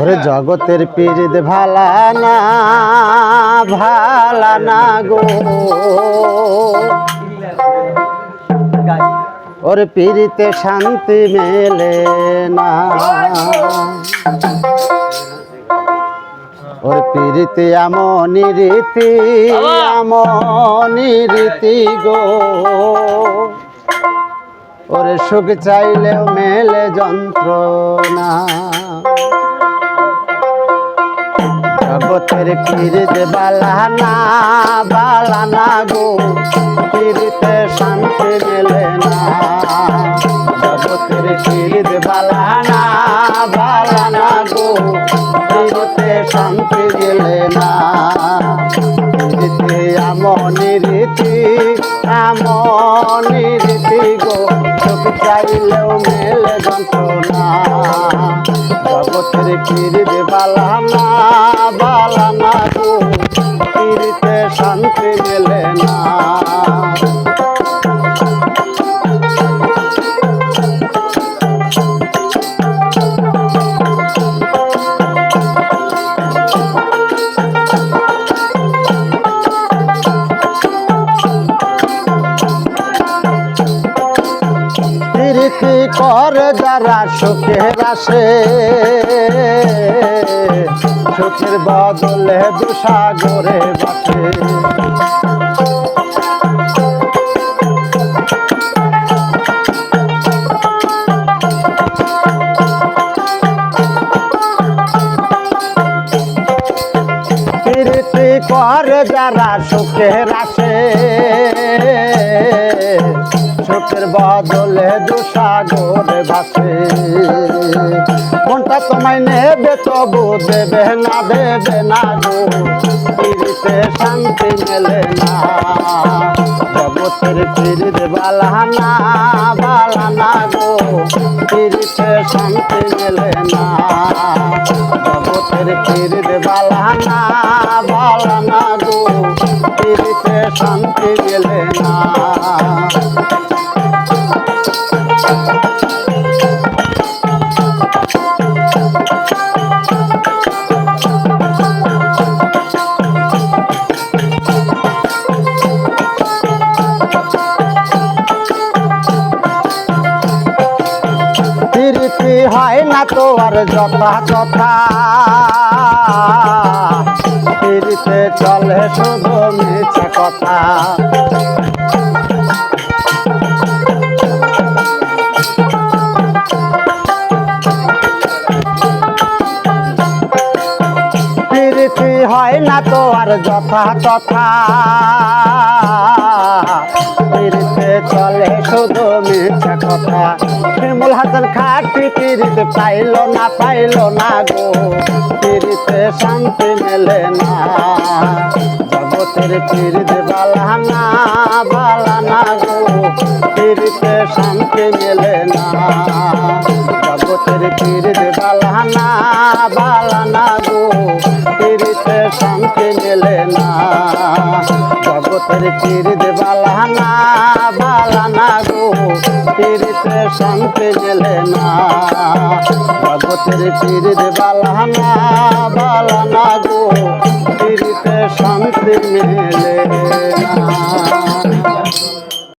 ওরে জগতের পীরিত ভালা না ভালা না গো। ওরে পীরিতে শান্তি মেলে না। ওর পীরিতে এমনই রীতি এমনই রীতি গো। ওরে সুখ চাইলেও মেলে যন্ত্রণা। জগতের পীরিতে বালানা বালানা গো। পীরিতে শান্তি মেলে না। জগতের পীরিতে বালানা বালানা গো। পীরিতে শান্তি মেলে না। পীরিতে এমনই রীতি এমনই রীতি গো। সুখ চাইলেও মেলে যন্ত্রণা। জগতের পীরিতে বালানা বালানা গো পীরিতে শান্তি মেলে না। প্রীতি করে যারা সুখের আসে সুখের বদলে দুসাগরে বাসে। যারা সুখের সুখের বদলে দুসাগরে বাসে মনটা তোমায় নেবে তবু দেবে না দেবে না গো। পিড়িতে শান্তি মেলে না। জগতের পিড়িতে বালানা বালানা গো। পিড়িতে শান্তি মেলে না। জগতের পিড়িতে বালানা বালানা গো। পিড়িতে শান্তি মেলে না। হয় না তো আর যথা যথা। প্রীতিতে চলে শুধু মিছে কথা। হয় না তো আর যথা তথা। পিড়িতে চলে শুধু মিছে কথা। শিমুল হাসান খাটি পিড়িতে পাইল না পাইল না গো। পিড়িতে শান্তি মেলে না। জগতের পিড়িতে বালানা বালানা গো। পিড়িতে শান্তি মেলে না। জগতের পিড়িতে বালানা বালানা জগতের পিড়িতে বালানা বালানা গো পিড়িতে শান্তি মেলে না। জগতের পিড়িতে বালানা বালানা গো পিড়িতে শান্তি মেলে